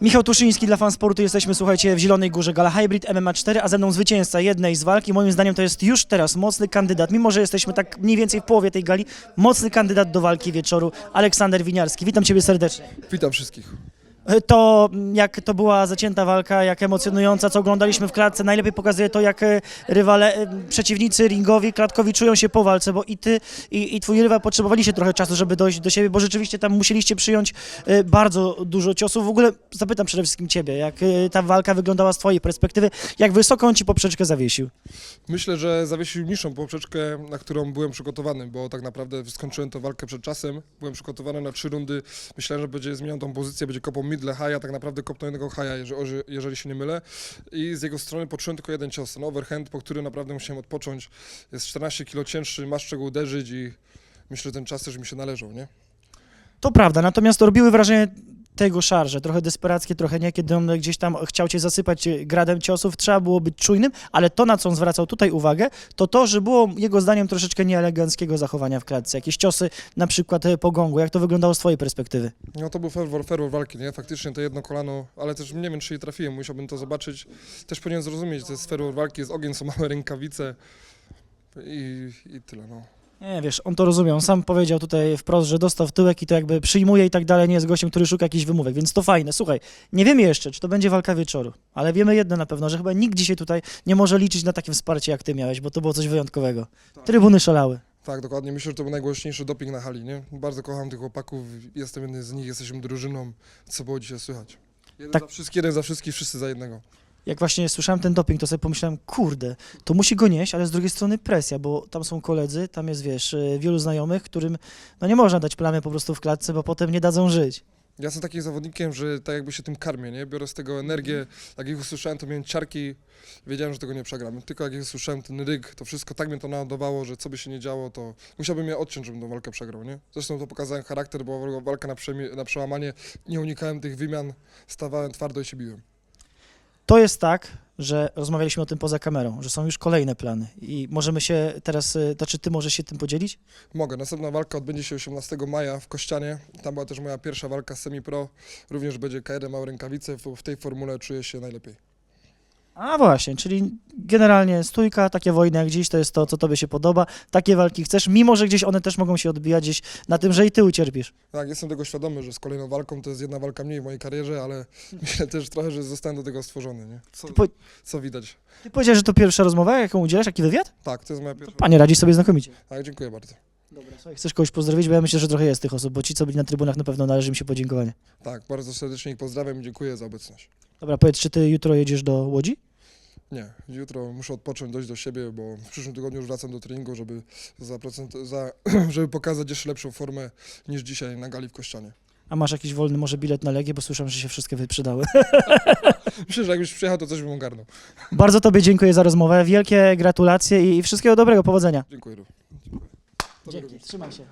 Michał Tuszyński dla Fansportu, jesteśmy, słuchajcie, w Zielonej Górze Gala Hybrid MMA 4, a ze mną zwycięzca jednej z walki. Moim zdaniem to jest już teraz mocny kandydat, mimo że jesteśmy tak mniej więcej w połowie tej gali, mocny kandydat do walki wieczoru, Aleksander Winiarski. Witam Ciebie serdecznie. Witam wszystkich. To, jak to była zacięta walka, jak emocjonująca, co oglądaliśmy w klatce, najlepiej pokazuje to, jak e, rywale, e, przeciwnicy ringowi, klatkowi czują się po walce, bo i ty, i, i twój rywal potrzebowaliście trochę czasu, żeby dojść do siebie, bo rzeczywiście tam musieliście przyjąć e, bardzo dużo ciosów. W ogóle zapytam przede wszystkim ciebie, jak e, ta walka wyglądała z twojej perspektywy, jak wysoko on ci poprzeczkę zawiesił? Myślę, że zawiesił niższą poprzeczkę, na którą byłem przygotowany, bo tak naprawdę skończyłem tę walkę przed czasem. Byłem przygotowany na trzy rundy. Myślałem, że będzie zmieniał tą pozycję, będzie kopał midle high, a tak naprawdę kopnął higha, jeżeli, jeżeli się nie mylę. I z jego strony poczułem tylko jeden cios, ten overhand, po którym naprawdę musiałem odpocząć. Jest 14 kg cięższy, masz czego uderzyć i myślę, że ten czas też mi się należał, nie? To prawda, natomiast robiły wrażenie tego szarże, trochę desperackie, trochę nie, kiedy on gdzieś tam chciał cię zasypać e, gradem ciosów, trzeba było być czujnym, ale to, na co on zwracał tutaj uwagę, to to, że było jego zdaniem troszeczkę nieeleganckiego zachowania w klatce, jakieś ciosy na przykład e, po gongu, jak to wyglądało z twojej perspektywy? No to był fervor, fervor walki, nie? Faktycznie to jedno kolano, ale też nie wiem, czy je trafiłem, musiałbym to zobaczyć. Też powinien zrozumieć, to jest fervor walki, jest ogień, są małe rękawice i, i tyle, no. Nie, wiesz, on to rozumie, on sam powiedział tutaj wprost, że dostał w tyłek i to jakby przyjmuje i tak dalej, nie jest gościem, który szuka jakichś wymówek, więc to fajne. Słuchaj, nie wiemy jeszcze, czy to będzie walka wieczoru, ale wiemy jedno na pewno, że chyba nikt dzisiaj tutaj nie może liczyć na takie wsparcie, jak ty miałeś, bo to było coś wyjątkowego. Trybuny szalały. Tak, dokładnie. Myślę, że to był najgłośniejszy doping na hali, nie? Bardzo kocham tych chłopaków, jestem jednym z nich, jesteśmy drużyną, co było dzisiaj słychać. Jeden Tak. za wszystkich, jeden za wszystkich, wszyscy za jednego. Jak właśnie słyszałem ten doping, to sobie pomyślałem, kurde, to musi go nieść, ale z drugiej strony presja, bo tam są koledzy, tam jest, wiesz, y, wielu znajomych, którym no nie można dać plamy po prostu w klatce, bo potem nie dadzą żyć. Ja jestem takim zawodnikiem, że tak jakby się tym karmię, nie? Biorę z tego energię, jak ich usłyszałem, to miałem ciarki, wiedziałem, że tego nie przegram. Tylko jak ich usłyszałem, ten ryk, to wszystko tak mnie to naładowało, że co by się nie działo, to musiałbym je odciąć, żebym tą walkę przegrał, nie? Zresztą to pokazałem charakter, bo walka na, na przełamanie, nie unikałem tych wymian, stawałem twardo i się biłem. To jest tak, że rozmawialiśmy o tym poza kamerą, że są już kolejne plany i możemy się teraz, y, znaczy ty możesz się tym podzielić? Mogę. Następna walka odbędzie się 18 maja w Kościanie. Tam była też moja pierwsza walka semi-pro. Również będzie K1 małe rękawice. W, w tej formule czuję się najlepiej. A właśnie, czyli generalnie stójka, takie wojny jak dziś, to jest to, co tobie się podoba, takie walki chcesz, mimo że gdzieś one też mogą się odbijać gdzieś na tym, że i ty ucierpisz. Tak, jestem tego świadomy, że z kolejną walką to jest jedna walka mniej w mojej karierze, ale myślę też trochę, że zostałem do tego stworzony, nie? Co, po, co widać. ty powiedziałeś, że to pierwsza rozmowa, jaką udzielasz, jaki wywiad? Tak, to jest moja pierwsza. Panie, radzisz sobie znakomicie. Tak, dziękuję bardzo. Dobra, słuchaj, chcesz kogoś pozdrowić, bo ja myślę, że trochę jest tych osób, bo ci, co byli na trybunach, na pewno należy im się podziękowanie. Tak, bardzo serdecznie ich pozdrawiam i dziękuję za obecność. Dobra, powiedz, czy ty jutro jedziesz do Łodzi? Nie, jutro muszę odpocząć, dojść do siebie, bo w przyszłym tygodniu już wracam do treningu, żeby, za procent, za, żeby pokazać jeszcze lepszą formę niż dzisiaj na gali w Kościanie. A masz jakiś wolny może bilet na Legię, bo słyszałem, że się wszystkie wyprzedały. Myślę, że jakbyś przyjechał, to coś bym ogarnął. Bardzo tobie dziękuję za rozmowę, wielkie gratulacje i wszystkiego dobrego, powodzenia. Dziękuję. Tobie Dzięki, trzymaj się.